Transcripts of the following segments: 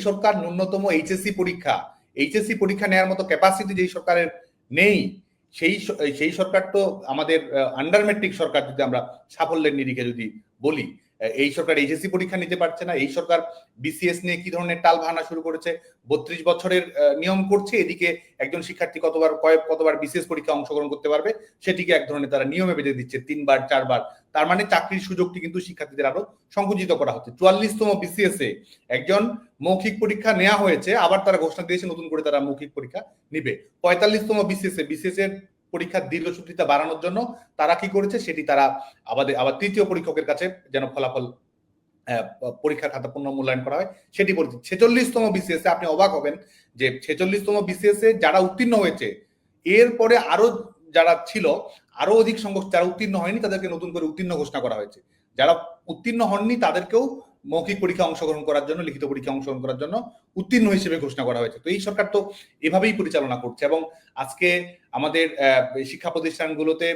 সরকার ন্যূনতম এইচএসসি পরীক্ষা এইচএসসি পরীক্ষা নেওয়ার মতো ক্যাপাসিটি যেই সরকারের নেই, সেই সেই সরকার তো আমাদের আন্ডার মেট্রিক সরকার যদি আমরা সাফল্যের নিরিখে যদি বলি এই সরকার এইচএসসি পরীক্ষা নিতে পারছে না। এই সরকার বিসিএস নিয়ে কি ধরনের টাল ভাঙা শুরু করেছে? বত্রিশ বছরের নিয়ম করছে, এদিকে একজন শিক্ষার্থী কতবার, কয়েক, কতবার বিসিএস পরীক্ষা অংশগ্রহণ করতে পারবে, সেটিকে এক ধরনের তারা নিয়মে বেঁধে দিচ্ছে, তিনবার, চারবার। তার মানে চাকরির সুযোগটি কিন্তু শিক্ষার্থীদের আরও সংকুচিত করা হচ্ছে। চুয়াল্লিশতম বিসিএস এ একজন মৌখিক পরীক্ষা নেওয়া হয়েছে, আবার তারা ঘোষণা দিয়েছে, নতুন করে তারা মৌখিক পরীক্ষা নিবে। পঁয়তাল্লিশতম বিসিএস এ বিসিএস এর পরীক্ষার দীর্ঘসূত্রিতা বাড়ানোর জন্য তারা কি করেছে সেটি তারা আমাদের, আবার তৃতীয় পরীক্ষকের কাছে যেন ফলাফল পরীক্ষার খাতা পুনর্মূল্যায়ন করা হয়, সেটি বলছি ছেচল্লিশতম বিসিএস আপনি অবাক হবেন যে ছেচল্লিশতম বিসিএস যারা উত্তীর্ণ হয়েছে এরপরে আরও যারা ছিল, আরও অধিক সংখ্যক যারা উত্তীর্ণ হয়নি, তাদেরকে নতুন করে উত্তীর্ণ ঘোষণা করা হয়েছে। যারা উত্তীর্ণ হননি, তাদেরকেও মৌখিক পরীক্ষা অংশগ্রহণ করার জন্য, লিখিত পরীক্ষা অংশগ্রহণ করার জন্য উত্তীর্ণ হিসেবে ঘোষণা করা হয়েছে। তো এই সরকার তো এভাবেই পরিচালনা করছে এবং আজকে আমাদের শিক্ষা প্রতিষ্ঠানগুলোতে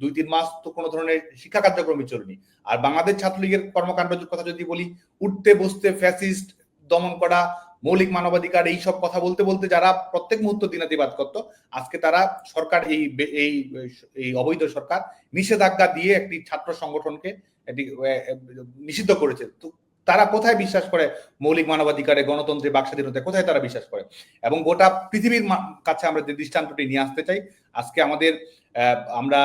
দুই তিন মাস তো কোনো ধরনের শিক্ষা কার্যক্রমই চলেনি। আর বাংলাদেশ ছাত্রলীগের কর্মকাণ্ডের কথা যদি বলি, উঠতে বসতে ফ্যাসিস্ট দমন করা, মৌলিক মানবাধিকার এই সব কথা বলতে বলতে যারা প্রত্যেক মুহূর্ত দিনাতিবাদ করত, আজকে তারা সরকার এই এই অবৈধ সরকার নিষেধাজ্ঞা দিয়ে একটি ছাত্র সংগঠনকে নিষিদ্ধ করেছে। তো তারা কোথায় বিশ্বাস করে মৌলিক মানবাধিকারে গণতন্ত্রে বাক স্বাধীনতায় কোথায় তারা বিশ্বাস করে? এবং গোটা পৃথিবীর কাছে আমরা যে দৃষ্টান্তটি নিয়ে আসতে চাই, আজকে আমাদের আমরা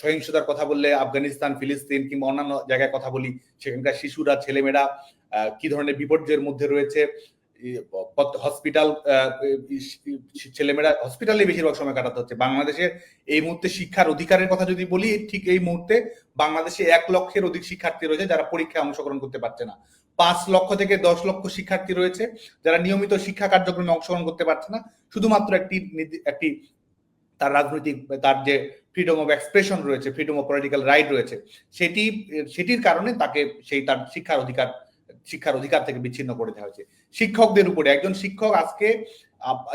সহিংসতার কথা বললে, আফগানিস্তান, ফিলিস্তিন কিংবা অন্যান্য জায়গায় কথা বলি, সেখানকার শিশুরা, ছেলেমেয়েরা কি ধরনের বিপর্যয়ের মধ্যে রয়েছে হসপিটাল ছেলেমেয়েরা হসপিটালে বেশিরভাগ সময় কাটাতে হচ্ছে। বাংলাদেশে এই মুহূর্তে শিক্ষার অধিকারের কথা যদি বলি, ঠিক এই মুহূর্তে বাংলাদেশে এক লক্ষের অধিক শিক্ষার্থী রয়েছে যারা পরীক্ষায় অংশগ্রহণ করতে পারছে না। পাঁচ লক্ষ থেকে দশ লক্ষ শিক্ষার্থী রয়েছে যারা নিয়মিত শিক্ষা কার্যক্রমে অংশগ্রহণ করতে পারছে না। শুধুমাত্র একটি একটি তার রাজনৈতিক, তার যে ফ্রিডম অফ এক্সপ্রেশন রয়েছে ফ্রিডম অফ পলিটিক্যাল রাইট রয়েছে, সেটি, সেটির কারণে তাকে সেই তার শিক্ষার অধিকার শিক্ষার অধিকার থেকে বিচ্ছিন্ন করে দেওয়া হয়েছে। শিক্ষকদের উপরে, একজন শিক্ষক আজকে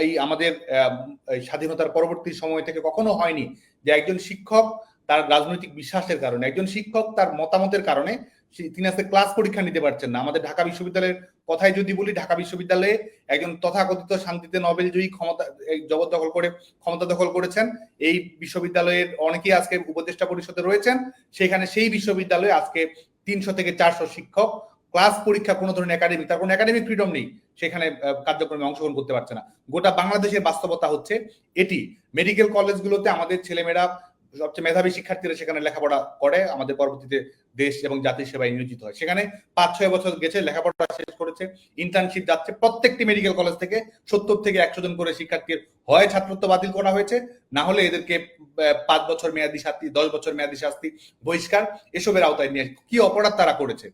এই আমাদের স্বাধীনতার পরবর্তী সময় থেকে কখনো হয়নি যে একজন শিক্ষক তার রাজনৈতিক বিশ্বাসের কারণে, একজন শিক্ষক তার মতামতের কারণে তিনি আজকে ক্লাস পরীক্ষা নিতে পারছেন না। আমাদের ঢাকা বিশ্ববিদ্যালয়ের কথাই যদি বলি, ঢাকা বিশ্ববিদ্যালয়ে একজন তথাকথিত শান্তিতে নোবেল জয়ী ক্ষমতা, এই জবরদখল করে, ক্ষমতা দখল করেছেন। এই বিশ্ববিদ্যালয়ের অনেকেই আজকে উপদেষ্টা পরিষদে রয়েছেন। সেখানে সেই বিশ্ববিদ্যালয়ে আজকে তিনশো থেকে চারশো শিক্ষক ক্লাস পরীক্ষা কোনো ধরনের একাডেমি তার কোনো একাডেমিক ফ্রিডম নেই, সেখানে কার্যক্রমে অংশগ্রহণ করতে পারছে না। গোটা বাংলাদেশের বাস্তবতা হচ্ছে এটি। মেডিকেল কলেজগুলোতে আমাদের ছেলেমেয়েরা সবচেয়ে মেধাবী শিক্ষার্থীরা সেখানে লেখাপড়া করে, আমাদের পরবর্তীতে দেশ এবং জাতির সেবায় নিয়োজিত হয়। সেখানে পাঁচ, ছয় বছর গেছে, লেখাপড়া শেষ করেছে ইন্টার্নশিপ যাচ্ছে। প্রত্যেকটি মেডিকেল কলেজ থেকে সত্তর থেকে একশো জন করে শিক্ষার্থীর হয়, ছাত্রত্ব বাতিল করা হয়েছে। না হলে এদেরকে পাঁচ বছর মেয়াদী শাস্তি, দশ বছর মেয়াদী শাস্তি বহিষ্কার, এসবের আওতায় নিয়ে কি অপরাধ তারা করেছে?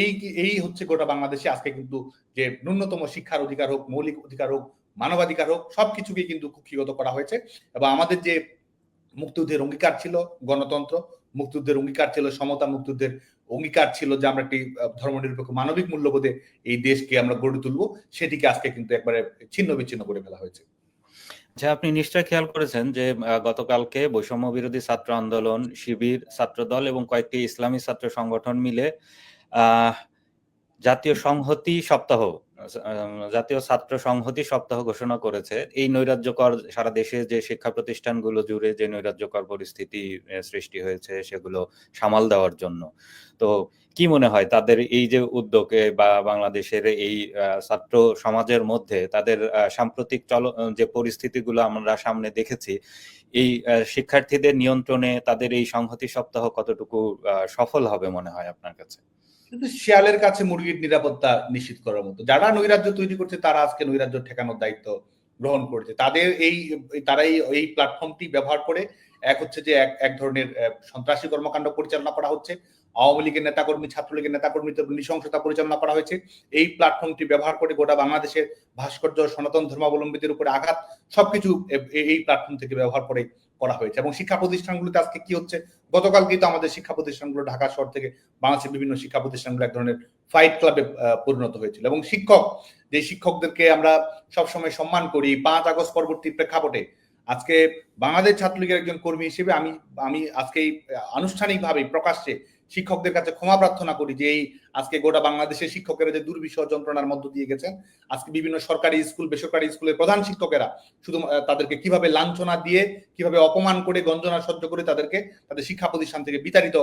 এই এই হচ্ছে গোটা বাংলাদেশে আজকে কিন্তু যে ন্যূনতম শিক্ষার অধিকার হোক, মৌলিক অধিকার হোক, মানবাধিকার হোক সবকিছুকে কিন্তু কুক্ষিগত করা হয়েছে। এবং আমাদের যে মুক্তিযুদ্ধের অঙ্গীকার ছিল গণতন্ত্র, মুক্তিযুদ্ধের অঙ্গীকার ছিল সমতা, মুক্তিযুদ্ধের অঙ্গীকার ছিল যে আমরা একটি ধর্মনিরপেক্ষ মানবিক মূল্যবোধে এই দেশকে আমরা গড়ে তুলবো, সেটিকে আজকে কিন্তু একবারে ছিন্ন বিচ্ছিন্ন করে ফেলা হয়েছে। আচ্ছা আপনি নিশ্চয় খেয়াল করেছেন যে গতকালকে বৈষম্য বিরোধী ছাত্র আন্দোলন, শিবির ছাত্র দল এবং কয়েকটি ইসলামী ছাত্র সংগঠন মিলে জাতীয় সংহতি সপ্তাহ জাতীয় ছাত্র সংহতি সপ্তাহ ঘোষণা করেছে। এই নৈরাজ্যকর সারা দেশে যে শিক্ষা প্রতিষ্ঠানগুলো জুড়ে যে নৈরাজ্যকর পরিস্থিতি সৃষ্টি হয়েছে, সেগুলো সামাল দেওয়ার জন্য। তো কি মনে হয়, তাদের এই যে উদ্যোগে বা বাংলাদেশের এই ছাত্র সমাজের মধ্যে তাদের সাম্প্রতিক চল, যে পরিস্থিতিগুলো আমরা সামনে দেখেছি, এই শিক্ষার্থীদের নিয়ন্ত্রণে তাদের এই সংহতি সপ্তাহ কতটুকু সফল হবে মনে হয় আপনার কাছে? কিন্তু শিয়ালের কাছে মুরগির নিরাপত্তা নিশ্চিত করার মতো। যারা নৈরাজ্য তৈরি করছে, তারা আজকে নৈরাজ্য ঠেকানোর দায়িত্ব গ্রহণ করেছে। তাদের এই তারা এই প্ল্যাটফর্মটি ব্যবহার করে এক হচ্ছে যে এক এক ধরনের সন্ত্রাসী কর্মকাণ্ড পরিচালনা করা হচ্ছে। আওয়ামী লীগের নেতাকর্মী, ছাত্রলীগের নেতাকর্মীদের নৃশংসতা পরিচালনা করা হয়েছে। এই প্ল্যাটফর্মটি ব্যবহার করে গোটা বাংলাদেশের ভাস্কর্য, সনাতন ধর্মাবলম্বীদের উপরে আঘাত, সবকিছু এই প্ল্যাটফর্ম থেকে ব্যবহার করে করা হয়েছে। এবং শিক্ষা প্রতিষ্ঠানগুলোতে আজকে কি হচ্ছে? গতকালকেই তো আমাদের শিক্ষা প্রতিষ্ঠানগুলো ঢাকা শহর থেকে বাংলাদেশের বিভিন্ন শিক্ষা প্রতিষ্ঠানগুলো এক ধরনের ফাইট ক্লাবে পরিণত হয়েছিল। এবং শিক্ষক, যে শিক্ষকদেরকে আমরা সবসময় সম্মান করি, পাঁচ আগস্ট পরবর্তী প্রেক্ষাপটে আজকে বাংলাদেশ ছাত্রলীগের একজন কর্মী হিসেবে আমি আমি আজকে আনুষ্ঠানিকভাবে প্রকাশ্যে শিক্ষকদের কাছে ক্ষমা প্রার্থনা করি যে এই আজকে গোটা বাংলাদেশের শিক্ষকেরা যে দুর্বিষহ যন্ত্রণার মধ্য দিয়ে গেছেন, আজকে বিভিন্ন সরকারি স্কুল, বেসরকারি স্কুলের প্রধান শিক্ষকেরা শুধু তাদেরকে কীভাবে লাঞ্ছনা দিয়ে, কীভাবে অপমান করে গঞ্জনা সহ্য করে তাদেরকে, তাদের শিক্ষা প্রতিষ্ঠান থেকে বিতাড়িত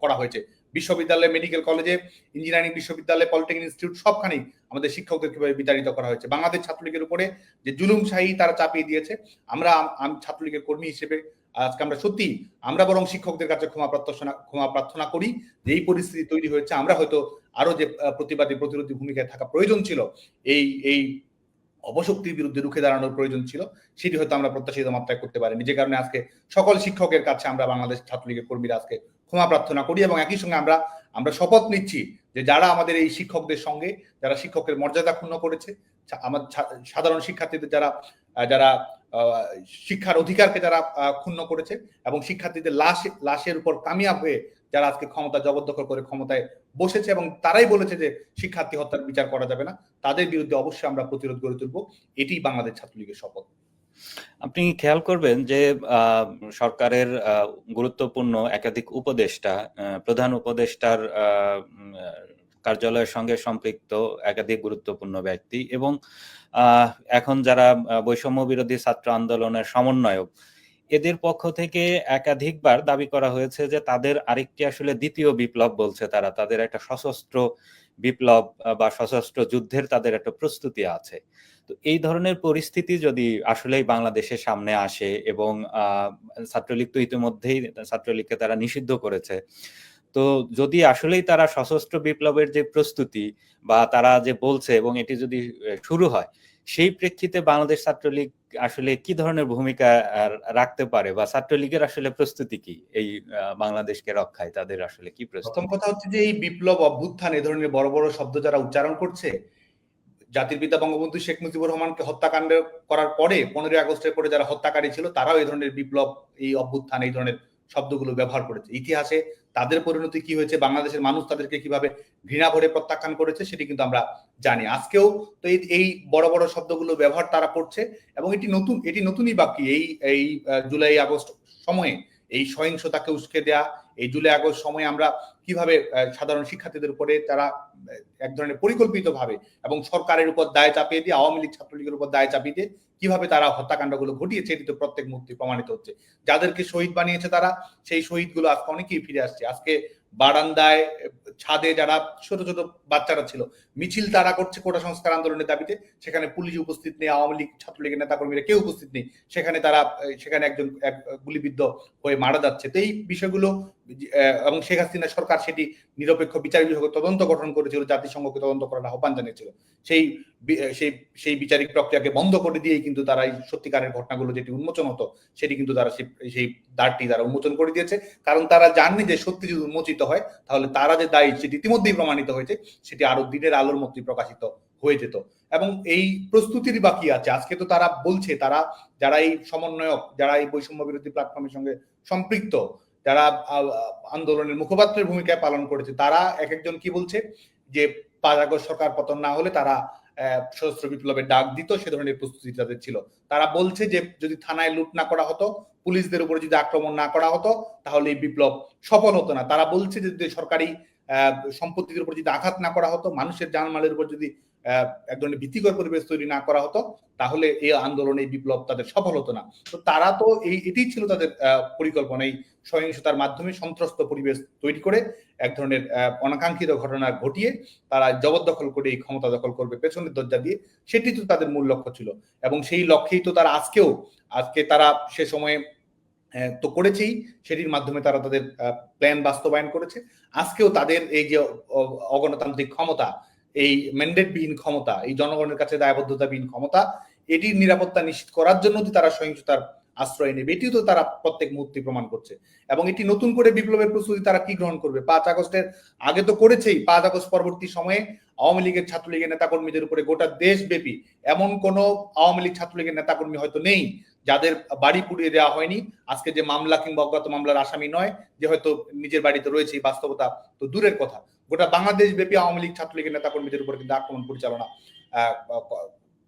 করা হয়েছে। বিশ্ববিদ্যালয় মেডিকেল কলেজে ইঞ্জিনিয়ারিং বিশ্ববিদ্যালয় পলিটেকনিক ইনস্টিটিউট সবখানেই আমাদের শিক্ষকদের কীভাবে বিতাড়িত করা হয়েছে। বাংলাদেশ ছাত্রলীগের উপরে যে জুলুম শাহী তারা চাপিয়ে দিয়েছে, আমরা আম- আমি, ছাত্রলীগের কর্মী হিসেবে আজকে আমরা সত্যি, আমরা বরং শিক্ষকদের কাছে ক্ষমা প্রার্থনা ক্ষমা প্রার্থনা করি। যে এই পরিস্থিতি তৈরি হয়েছে, আমরা হয়তো আরও যে প্রতিবাদী, প্রতিরোধী ভূমিকায় থাকা প্রয়োজন ছিল, এই এই অবশক্তির বিরুদ্ধে রুখে দাঁড়ানোর প্রয়োজন ছিল, সেটি হয়তো আমরা প্রত্যাশিত মাত্রায় করতে পারিনি। যে কারণে আজকে সকল শিক্ষকের কাছে আমরা বাংলাদেশ ছাত্রলীগের কর্মীরা আজকে ক্ষমা প্রার্থনা করি এবং একই সঙ্গে আমরা আমরা শপথ নিচ্ছি যে যারা আমাদের এই শিক্ষকদের সঙ্গে, যারা শিক্ষকের মর্যাদা ক্ষুণ্ণ করেছে আমাদের সাধারণ শিক্ষার্থীদের যারা যারা শিক্ষার অধিকারকে যারা ক্ষুণ্ণ করেছে এবং শিক্ষার্থীদের লাশ, লাশের উপর কামিয়াব হয়ে যারা আজকে ক্ষমতা জবরদখল করে ক্ষমতায় বসেছে এবং তারাই বলেছে যে শিক্ষার্থী হত্যার বিচার করা যাবে না, তাদের বিরুদ্ধে অবশ্যই আমরা প্রতিরোধ গড়ে তুলব। এটি বাংলাদেশ ছাত্রলীগের শপথ। আপনি খেয়াল করবেন যে সরকারের গুরুত্বপূর্ণ একাধিক উপদেষ্টা প্রধান উপদেষ্টার কার্যালয়ের সঙ্গে সম্পৃক্ত একাধিক গুরুত্বপূর্ণ ব্যক্তি এবং এখন যারা বৈষম্য বিরোধী ছাত্র আন্দোলনের সমন্বয়ক, এদের পক্ষ থেকে একাধিকবার দাবি করা হয়েছে যে তাদের আরেকটি আসলে দ্বিতীয় বিপ্লব বলছে তারা। তাদের একটা সশস্ত্র বিপ্লব বা সশস্ত্র যুদ্ধের তাদের একটা প্রস্তুতি আছে। তো এই ধরনের পরিস্থিতি যদি আসলেই বাংলাদেশের সামনে আসে এবং ছাত্রলীগ তো ইতিমধ্যেই, ছাত্রলীগকে তারা নিষিদ্ধ করেছে তো যদি আসলেই তারা সশস্ত্র বিপ্লবের যে প্রস্তুতি বা তারা যে বলছে এবং এটি যদি শুরু হয়, সেই প্রেক্ষিতে বাংলাদেশ ছাত্রলীগ আসলে কি ধরনের ভূমিকা রাখতে পারে বা ছাত্রলীগের আসলে প্রস্তুতি কি এই বাংলাদেশকে রক্ষায়? তাদের আসলে কি প্রথম কথা হচ্ছে যে এই বিপ্লব অভ্যুত্থান এ ধরনের বড় বড় শব্দ যারা উচ্চারণ করছে, জাতির পিতা বঙ্গবন্ধু শেখ মুজিবুর রহমানকে হত্যাকাণ্ড করার পরে পনেরোই আগস্টের পরে যারা হত্যাকারী ছিল, তারাও এই ধরনের বিপ্লব, এই অভ্যুত্থান, এই ধরনের শব্দগুলো ব্যবহার করেছে। ইতিহাসে তাদের পরিণতি কি হয়েছে, বাংলাদেশের মানুষ তাদেরকে কীভাবে ঘৃণা ভরে প্রত্যাখ্যান করেছে, সেটি কিন্তু আমরা জানি। আজকেও তো এই বড় বড় শব্দগুলো ব্যবহার তারা করছে এবং এটি নতুন, এটি নতুনই বাকি এই এই জুলাই আগস্ট সময়ে এই সহিংসতাকে উস্কে দেয়া, এই জুলাই আগস্ট সময়ে আমরা কীভাবে সাধারণ শিক্ষার্থীদের উপরে তারা এক ধরনের পরিকল্পিত ভাবে এবং সরকারের উপর দায় চাপিয়ে দিয়ে, আওয়ামী লীগ ছাত্রলীগের উপর দায় চাপিয়ে দিয়ে কীভাবে তারা হত্যাকাণ্ডগুলো ঘটিয়েছে, এটি তো প্রত্যেক মুক্তি প্রমাণিত হচ্ছে। যাদেরকে শহীদ বানিয়েছে তারা, সেই শহীদগুলো আজকে অনেকেই ফিরে আসছে। আজকে বারান্দায়, ছাদে যারা ছোট ছোট বাচ্চারা ছিল, মিছিল তারা করছে কোটা সংস্কার আন্দোলনের দাবিতে। সেখানে পুলিশ উপস্থিত নেই, আওয়ামী লীগ ছাত্রলীগের নেতাকর্মীরা কেউ উপস্থিত নেই। সেখানে তারা, সেখানে একজন এক গুলিবিদ্ধ হয়ে মারা যাচ্ছে। তো এই বিষয়গুলো এবং শেখ হাসিনা সরকার সেটি নিরপেক্ষ বিচার বিভাগ তদন্ত গঠন করেছিল, জাতিসংঘকে তদন্ত করার আহ্বান জানিয়েছিল। সেই সেই সেই বিচারিক প্রক্রিয়াকে বন্ধ করে দিয়েই কিন্তু তারা এই সত্যিকারের ঘটনাগুলো যেটি উন্মোচন হতো, সেটি কিন্তু তারা সেই- দ্বারটি তারা উন্মোচন করে দিয়েছে। কারণ তারা জাননি যে সত্যি যদি উন্মোচিত হয়, তাহলে তারা যে দায়ী সেটি ইতিমধ্যেই প্রমাণিত হয়েছে, সেটি আরও দিনের আলোর মতোই প্রকাশিত হয়ে যেত। এবং এই প্রস্তুতির বাকি আছে। আজকে তো তারা বলছে, তারা, যারা এই সমন্বয়ক, যারা এই বৈষম্য বিরোধী প্ল্যাটফর্মের সঙ্গে সম্পৃক্ত যারা আন্দোলনের মুখপাত্রের ভূমিকা পালন করেছে, তারা এক একজন কি বলছে? যে পাঁচ সরকার পতন না হলে তারা সশস্ত্র বিপ্লবের ডাক দিত, সে ধরনের প্রস্তুতি তাদের ছিল। তারা বলছে যে, যদি থানায় লুট না করা হতো, পুলিশদের উপরে যদি আক্রমণ না করা হতো, তাহলে এই বিপ্লব সফল হতো না। তারা বলছে যে যদি সরকারি সম্পত্তির উপর যদি আঘাত না করা হতো, মানুষের জানমালের উপর যদি এক ধরনের ভীতিকর পরিবেশ তৈরি না করা হতো, তাহলে এই আন্দোলন, এই বিপ্লব তাদের সফল হতো না। তো তারা তো এই, এটাই ছিল তাদের পরিকল্পনা, এই সহিংসতার মাধ্যমে সন্ত্রস্ত পরিবেশ তৈরি করে এক ধরনের অনাকাঙ্ক্ষিত ঘটনা ঘটিয়ে তারা জবরদখল করে এই ক্ষমতা দখল করবে, পেছনের দরজা দিয়ে। সেটি তো তাদের মূল লক্ষ্য ছিল। এবং সেই লক্ষ্যেই তো তারা আজকেও, আজকে তারা সে সময়ে তো করেছেই। সেটির মাধ্যমে তারা তাদের প্ল্যান বাস্তবায়ন করেছে। আজকেও তাদের এই যে অগণতান্ত্রিক ক্ষমতা, এই ম্যান্ডেটবিহীন ক্ষমতা, এই জনগণের কাছে দায়বদ্ধতাবিহীন ক্ষমতা, এটির নিরাপত্তা নিশ্চিত করার জন্য তারা সহিংসতার আশ্রয় নেবে। এটিও তো তারা প্রত্যেক মুহূর্তে প্রমাণ করছে। এবং এটি নতুন করে বিপ্লবের প্রস্তুতি তারা কি গ্রহণ করবে? পাঁচ আগস্টের আগে তো করেছেই। পাঁচ আগস্ট পরবর্তী সময়ে আওয়ামী লীগের ছাত্রলীগের নেতাকর্মীদের উপরে গোটা দেশব্যাপী এমন কোন আওয়ামী লীগ ছাত্রলীগের নেতাকর্মী হয়তো নেই, যাদের বাড়ি পুড়িয়ে দেওয়া হয়নি। আজকে যে মামলা কিংবা অজ্ঞাত মামলার আসামি নয়, যে হয়তো নিজের বাড়িতে রয়েছে বাস্তবতা তো দূরের কথা। গোটা বাংলাদেশ ব্যাপী আওয়ামী লীগ ছাত্রলীগের নেতাকর্মীদের উপর কিন্তু আক্রমণ পরিচালনা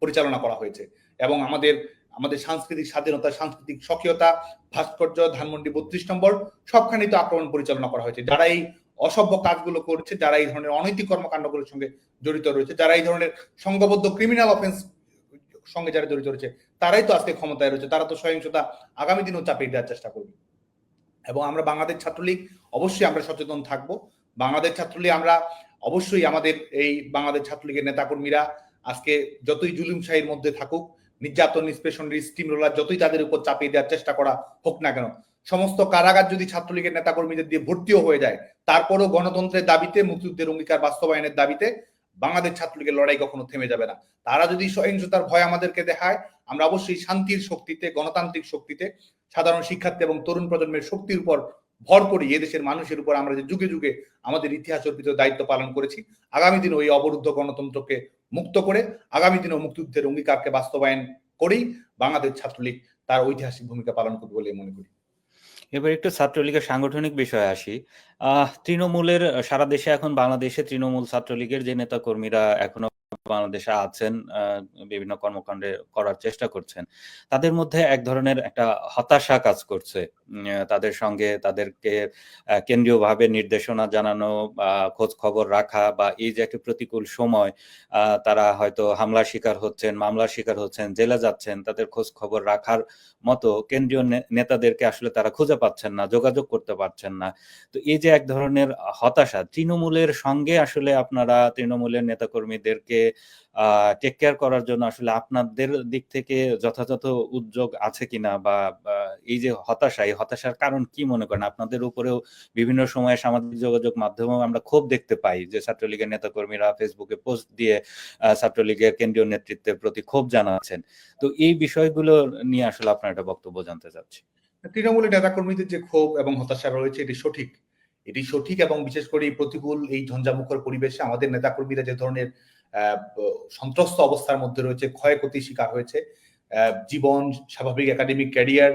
পরিচালনা করা হয়েছে। এবং আমাদের আমাদের সাংস্কৃতিক স্বাধীনতা, সাংস্কৃতিক স্বকীয়তা, ভাস্কর্য, ধানমন্ডি বত্রিশ নম্বর, সবখানেই তো আক্রমণ পরিচালনা করা হয়েছে। যারা এই অসভ্য কাজগুলো করছে, যারা এই ধরনের অনৈতিক কর্মকাণ্ডগুলোর সঙ্গে জড়িত রয়েছে, যারা এই ধরনের সংঘবদ্ধ ক্রিমিনাল অফেন্স সঙ্গে যারা জড়িত রয়েছে, তারাই তো আজকে ক্ষমতায় রয়েছে। তারা তো সহিংসতা আগামী দিনেও চাপিয়ে দেওয়ার চেষ্টা করবে। এবং আমরা বাংলাদেশ ছাত্রলীগ অবশ্যই আমরা সচেতন থাকব। বাংলাদেশ ছাত্রলীগ আমরা অবশ্যই আমাদের এই বাংলাদেশ ছাত্রলীগের নেতাকর্মীরা আজকে যতই জুলুম শাহির মধ্যে থাকুক নির্যাতন নিষ্পেষণের স্টিম রোলার যতই তাদের উপর চাপিয়ে দেওয়ার চেষ্টা করা হোক না কেন, সমস্ত কারাগার যদি ছাত্রলীগের নেতাকর্মীদের দিয়ে ভর্তিও হয়ে যায়, তারপরও গণতন্ত্রের দাবিতে, মুক্তিযুদ্ধের অঙ্গীকার বাস্তবায়নের দাবিতে বাংলাদেশ ছাত্রলীগের লড়াই কখনো থেমে যাবে না। তারা যদি সহিংসতার ভয় আমাদেরকে দেখায়, আমরা অবশ্যই শান্তির শক্তিতে, গণতান্ত্রিক শক্তিতে, সাধারণ শিক্ষার্থী এবং তরুণ প্রজন্মের শক্তির উপর ভর করি এদেশের মানুষের উপর আমরা যে যুগে যুগে আমাদের ইতিহাস অর্পিত দায়িত্ব পালন করেছি, আগামী দিনে ওই অবরুদ্ধ গণতন্ত্রকে মুক্ত করে আগামী দিনে মুক্তিযুদ্ধের অঙ্গীকারকে বাস্তবায়ন করেই বাংলাদেশ ছাত্রলীগ তার ঐতিহাসিক ভূমিকা পালন করবে বলে মনে করি। এবার একটু ছাত্রলীগের সাংগঠনিক বিষয়ে আসি। আহ, তৃণমূলের, সারা দেশে এখন বাংলাদেশে তৃণমূল ছাত্রলীগের যে নেতা কর্মীরা এখনও বাংলাদেশে আছেন বিভিন্ন কর্মকাণ্ডে করার চেষ্টা করছেন, তাদের মধ্যে এক ধরনের একটা হতাশা কাজ করছে। তাদের সঙ্গে তাদেরকে কেন্দ্রীয়ভাবে নির্দেশনা জানানো বা খোঁজ খবর রাখা বা এই যে একটা প্রতিকূল সময় তারা হয়তো হামলার শিকার হচ্ছেন, মামলার শিকার হচ্ছেন, জেলে যাচ্ছেন, তাদের খোঁজ খবর রাখার মতো কেন্দ্রীয় নেতাদেরকে আসলে তারা খুঁজে পাচ্ছেন না, যোগাযোগ করতে পারছেন না। তো এই যে এক ধরনের হতাশা, তৃণমূলের সঙ্গে আসলে আপনারা তৃণমূলের নেতাকর্মীদেরকে টেক কেয়ার করার জন্য আসলে আপনাদের দিক থেকে যথাযথ উদ্যোগ আছে কিনা বা এই যে হতাশা, এই হতাশার কারণ কি মনে করেন? আপনাদের উপরেও বিভিন্ন সময়ে সামাজিক যোগাযোগ মাধ্যমেও আমরা ক্ষোভ দেখতে পাই যে ছাত্রলীগের নেতাকর্মীরা ফেসবুকে পোস্ট দিয়ে ছাত্রলীগের কেন্দ্রীয় নেতৃত্বের প্রতি ক্ষোভ জানাচ্ছেন। তো এই বিষয়গুলো নিয়ে আসলে আপনার একটা বক্তব্য জানতে চাচ্ছি। তৃণমূলের নেতাকর্মীদের যে ক্ষোভ এবং হতাশা রয়েছে, এটি সঠিক। এটি সঠিক এবং বিশেষ করে এই প্রতিকূল, এই ঝঞ্ঝামুখর পরিবেশে আমাদের নেতাকর্মীরা যে ধরনের সন্ত্রস্ত অবস্থার মধ্যে রয়েছে, ক্ষয়ক্ষতির শিকার হয়েছে জীবন, স্বাভাবিক একাডেমিক ক্যারিয়ার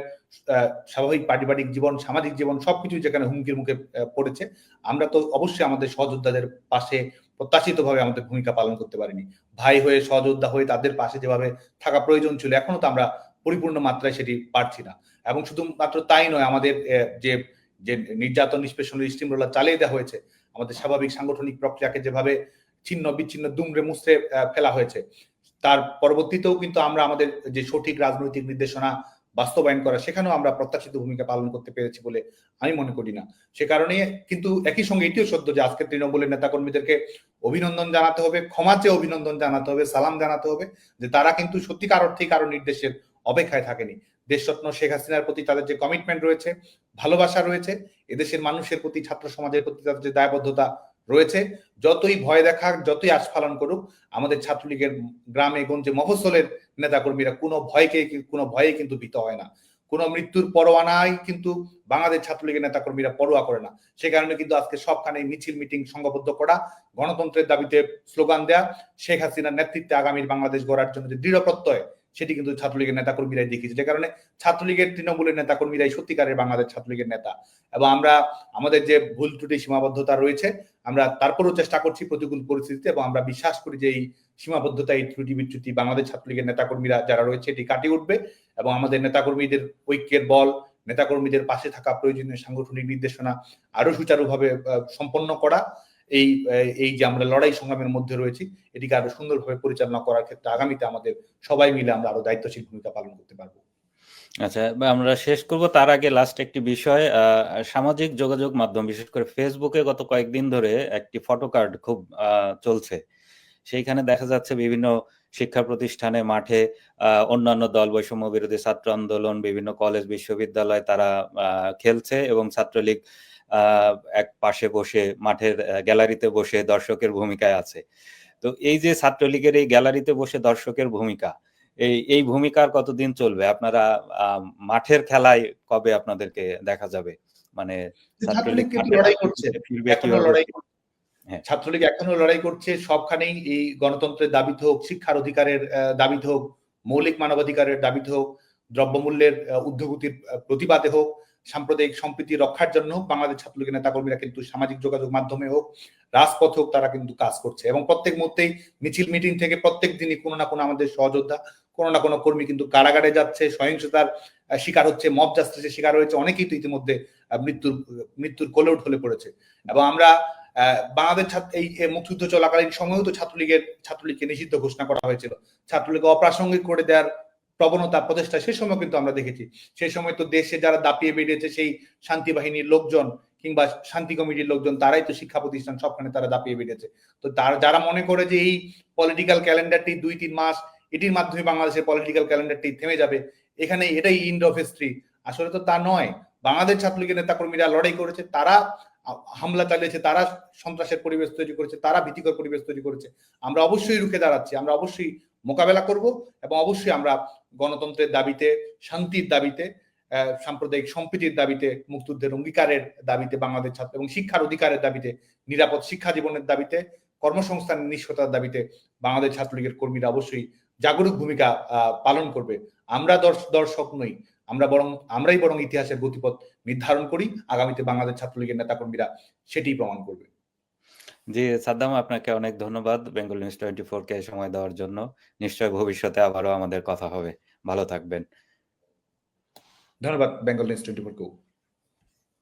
স্বাভাবিক পারিবারিক জীবন সামাজিক জীবন সবকিছু যেখানে হুমকির মুখে পড়েছে আমরা তো অবশ্যই আমাদের সহযোদ্ধাদের পাশে প্রত্যাশিতভাবে আমাদের ভূমিকা পালন করতে পারিনি। ভাই হয়ে সহযোদ্ধা হয়ে তাদের পাশে যেভাবে থাকা প্রয়োজন ছিল এখনও তো আমরা পরিপূর্ণ মাত্রায় সেটি পারছি না। এবং শুধুমাত্র তাই নয় আমাদের যে যে নির্যাতন নিষ্পেষণের স্টিম রোলার চালিয়ে দেওয়া হয়েছে আমাদের স্বাভাবিক সাংগঠনিক প্রক্রিয়াকে যেভাবে ছিন্ন বিচ্ছিন্ন দুমড়ে আহ, ফেলা হয়েছে তার পরবর্তীতেও কিন্তু আমরা আমাদের যে সঠিক রাজনৈতিক নির্দেশনা বাস্তবায়ন করা, সেখানেও আমরা প্রত্যাশিত ভূমিকা পালন করতে পেরেছি বলে আমি মনে করি না। সে কারণে কিন্তু একই সঙ্গে এটিও সত্য যে আজকে তৃণমূলের নেতাকর্মীদেরকে অভিনন্দন জানাতে হবে ক্ষমা চেয়ে অভিনন্দন জানাতে হবে, সালাম জানাতে হবে যে তারা কিন্তু সত্যিকার অর্থেই কারও নির্দেশের অপেক্ষায় থাকেনি। দেশরত্ন শেখ হাসিনার প্রতি তাদের যে কমিটমেন্ট রয়েছে, ভালোবাসা রয়েছে, এদেশের মানুষের প্রতি, ছাত্র সমাজের প্রতি তাদের যে দায়বদ্ধতা রয়েছে। যতই ভয় দেখাক, যতই আস্ফালন করুক, আমাদের ছাত্রলীগের গ্রামে গঞ্জে মফসলের নেতাকর্মীরা কোনো ভয়কে, কোনো ভয়ে কিন্তু ভীত হয় না। কোনো মৃত্যুর পরোয়ানাই কিন্তু বাংলাদেশ ছাত্রলীগের নেতাকর্মীরা পরোয়া করে না। সে কারণে কিন্তু আজকে সবখানে মিছিল, মিটিং সংঘবদ্ধ করা, গণতন্ত্রের দাবিতে স্লোগান দেয়া, শেখ হাসিনার নেতৃত্বে আগামীর বাংলাদেশ গড়ার জন্য যে দৃঢ় প্রত্যয় সেটি কিন্তু ছাত্রলীগের নেতাকর্মীরাই দেখিয়েছে। যে কারণে ছাত্রলীগের তৃণমূলের নেতাকর্মীরাই সত্যিকারের বাংলাদেশ ছাত্রলীগের নেতা। এবং আমরা, আমাদের যে ভুল ত্রুটি, সীমাবদ্ধতা রয়েছে, আমরা তারপরেও চেষ্টা করছি প্রতিকূল পরিস্থিতিতে এবং আমরা বিশ্বাস করি যে এই সীমাবদ্ধতা, এই ত্রুটি বিচ্যুতি বাংলাদেশ ছাত্রলীগের নেতাকর্মীরা যারা রয়েছে, এটি কাটিয়ে উঠবে এবং আমাদের নেতাকর্মীদের ঐক্যের বল, নেতাকর্মীদের পাশে থাকা প্রয়োজনীয় সাংগঠনিক নির্দেশনা আরও সুচারুভাবে সম্পন্ন করা এই এই যে আমরা লড়াই সংগ্রামের মধ্যে রয়েছি, এটিকে আরও সুন্দরভাবে পরিচালনা করার ক্ষেত্রে আগামীতে আমাদের সবাই মিলে আমরা আরও দায়িত্বশীল ভূমিকা পালন করতে পারব। আচ্ছা আমরা শেষ করব। তার আগে লাস্ট একটি বিষয় সামাজিক যোগাযোগ মাধ্যম, বিশেষ করে ফেসবুকে গত কয়েকদিন ধরে একটি ফটো কার্ড খুব চলছে। সেইখানে দেখা যাচ্ছে বিভিন্ন শিক্ষা প্রতিষ্ঠানে মাঠে অন্যান্য দল বৈষম্য বিরোধী ছাত্র আন্দোলন, বিভিন্ন কলেজ বিশ্ববিদ্যালয় তারা খেলছে এবং ছাত্রলীগ এক পাশে বসে মাঠের গ্যালারিতে বসে দর্শকের ভূমিকায় আছে। তো এই যে ছাত্রলীগের এই গ্যালারিতে বসে দর্শকের ভূমিকা এই এই ভূমিকার কতদিন চলবে? আপনারা মাঠের খেলায় কবে আপনাদেরকে দেখা যাবে? মানে ছাত্রলীগ লড়াই করছে? ফিরবে এখনও লড়াই করছে। হ্যাঁ। ছাত্রলীগ এখনও লড়াই করছে সবখানেই এই গণতন্ত্রের দাবিতে হোক শিক্ষার অধিকারের দাবিতে হোক মৌলিক মানবাধিকারের দাবিতে হোক দ্রব্যমূল্যের ঊর্ধ্বগতির প্রতিবাদে হোক সাম্প্রদায়িক সম্প্রীতি রক্ষার জন্য বাংলাদেশ ছাত্রলীগের নেতাকর্মীরা কিন্তু সামাজিক যোগাযোগ মাধ্যমে হোক, রাজপথে হোক, তারা কিন্তু কাজ করছে। এবং প্রত্যেক মুহূর্তেই মিছিল, মিটিং থেকে প্রত্যেক দিনই কোনো না কোনো আমাদের সহযোদ্ধা, কোনো না কোনো কর্মী কিন্তু কারাগারে যাচ্ছে, সহিংসতার শিকার হচ্ছে, মব জাস্টিসের শিকার হয়েছে। অনেকেই তো ইতিমধ্যে মৃত্যুর মৃত্যুর কোলে ঢলে পড়েছে। এবং আমরা বাংলাদেশ এই মুক্তিযুদ্ধ চলাকালীন সময়েও তো ছাত্রলীগের, ছাত্রলীগকে নিষিদ্ধ ঘোষণা করা হয়েছিল। ছাত্রলীগকে অপ্রাসঙ্গিক করে দেওয়ার প্রবণতা প্রচেষ্টা সেই সময় কিন্তু আমরা দেখেছি। সেই সময় তো দেশে যারা দাপিয়ে বেরিয়েছে সেই শান্তি বাহিনীর লোকজন কিংবা শান্তি কমিটির লোকজন তারাই তো শিক্ষা প্রতিষ্ঠান সবখানে তারা দাপিয়ে বেরিয়েছে। তো যারা মনে করে যে এই পলিটিক্যাল ক্যালেন্ডারটি দুই তিন মাস এটির মাধ্যমে বাংলাদেশের পলিটিক্যাল ক্যালেন্ডারটি থেমে যাবে, এখানে এটাই ইন্ড অফ হিস্ট্রি আসলে তো তা নয়। বাংলাদেশ ছাত্রলীগের নেতাকর্মীরা লড়াই করেছে, তারা হামলা চালিয়েছে, তারা সন্ত্রাসের পরিবেশ তৈরি করেছে, তারা ভীতিকর পরিবেশ তৈরি করেছে। আমরা অবশ্যই রুখে দাঁড়াচ্ছি, আমরা অবশ্যই মোকাবেলা করব এবং অবশ্যই আমরা গণতন্ত্রের দাবিতে, শান্তির দাবিতে সাম্প্রদায়িক সম্প্রীতির দাবিতে, মুক্তিযুদ্ধের অঙ্গীকারের দাবিতে বাংলাদেশ ছাত্র এবং শিক্ষার অধিকারের দাবিতে, নিরাপদ শিক্ষা জীবনের দাবিতে কর্মসংস্থানের নিষ্ঠতার দাবিতে বাংলাদেশ ছাত্রলীগের কর্মীরা অবশ্যই জাগরুক ভূমিকা পালন করবে। আমরা দর্শ- দর্শক নই। আমরা বরং, আমরাই বরং ইতিহাসের গতিপথ নির্ধারণ করি। আগামীতে বাংলাদেশ ছাত্রলীগের নেতাকর্মীরা সেটি প্রমাণ করবে। জি, সাদ্দাম, আপনাকে অনেক ধন্যবাদ। বেঙ্গল নিউজ টোয়েন্টি ফোর কে সময় দেওয়ার জন্য। নিশ্চয় ভবিষ্যতে আবারও আমাদের কথা হবে। ভালো থাকবেন। ধন্যবাদ, বেঙ্গল নিউজ টোয়েন্টি ফোর